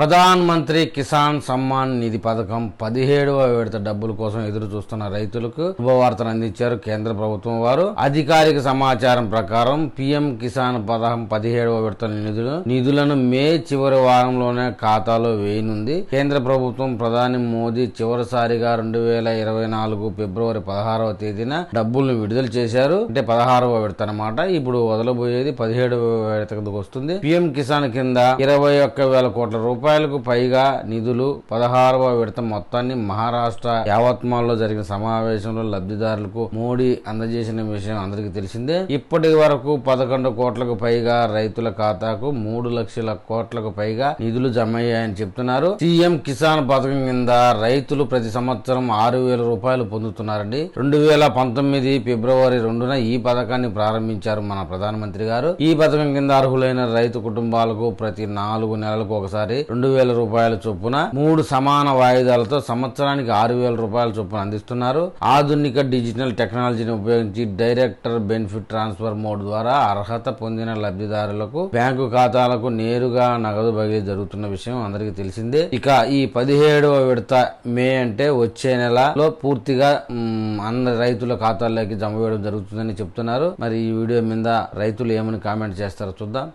ప్రధాన్ మంత్రి కిసాన్ సమ్మాన్ నిధి పథకం పదిహేడవ విడత డబ్బుల కోసం ఎదురు చూస్తున్న రైతులకు శుభవార్తను అందించారు కేంద్ర ప్రభుత్వం వారు. అధికారిక సమాచారం ప్రకారం పీఎం కిసాన్ పథకం పదిహేడవ విడత నిధులు నిధులను మే చివరి వారంలోనే ఖాతాలో వేయనుంది. కేంద్ర ప్రభుత్వం ప్రధాని మోదీ చివరిసారిగా రెండు వేల ఇరవై నాలుగు ఫిబ్రవరి పదహారవ తేదీన డబ్బులను విడుదల చేశారు. అంటే పదహారవ విడత అనమాట ఇప్పుడు వదలబోయేది పదిహేడవ విడతకు వస్తుంది. పీఎం కిసాన్ కింద ఇరవై ఒక్క వేల కోట్ల రూపాయలకు పైగా నిధులు పదహారవ విడత మొత్తాన్ని మహారాష్ట్ర యావత్మాల్లో జరిగిన సమావేశంలో లబ్ధిదారులకు మోడీ అందజేసిన విషయం అందరికీ తెలిసిందే. ఇప్పటి వరకు పదకొండు కోట్లకు పైగా రైతుల ఖాతాకు మూడు లక్షల కోట్లకు పైగా నిధులు జమ అయ్యాయని చెప్తున్నారు. సీఎం కిసాన్ పథకం కింద రైతులు ప్రతి సంవత్సరం ఆరు వేల రూపాయలు పొందుతున్నారండి. రెండు వేల పంతొమ్మిది ఫిబ్రవరి రెండున ఈ పథకాన్ని ప్రారంభించారు మన ప్రధానమంత్రి గారు. ఈ పథకం కింద అర్హులైన రైతు కుటుంబాలకు ప్రతి నాలుగు నెలలకు ఒకసారి రెండు వేల రూపాయల చొప్పున మూడు సమాన వాయిదాలతో సంవత్సరానికి ఆరు వేల రూపాయల చొప్పున అందిస్తున్నారు. ఆధునిక డిజిటల్ టెక్నాలజీని ఉపయోగించి డైరెక్టర్ బెనిఫిట్ ట్రాన్స్ఫర్ మోడ్ ద్వారా అర్హత పొందిన లబ్ధిదారులకు బ్యాంకు ఖాతాలకు నేరుగా నగదు బదిలీ జరుగుతున్న విషయం అందరికీ తెలిసిందే. ఇక ఈ పదిహేడవ విడత మే అంటే వచ్చే నెలలో పూర్తిగా మ్, అందరి రైతుల ఖాతాల్లోకి జమ వేయడం జరుగుతుందని చెప్తున్నారు. మరి ఈ వీడియో మీద రైతులు ఏమని కామెంట్ చేస్తారో చూద్దాం.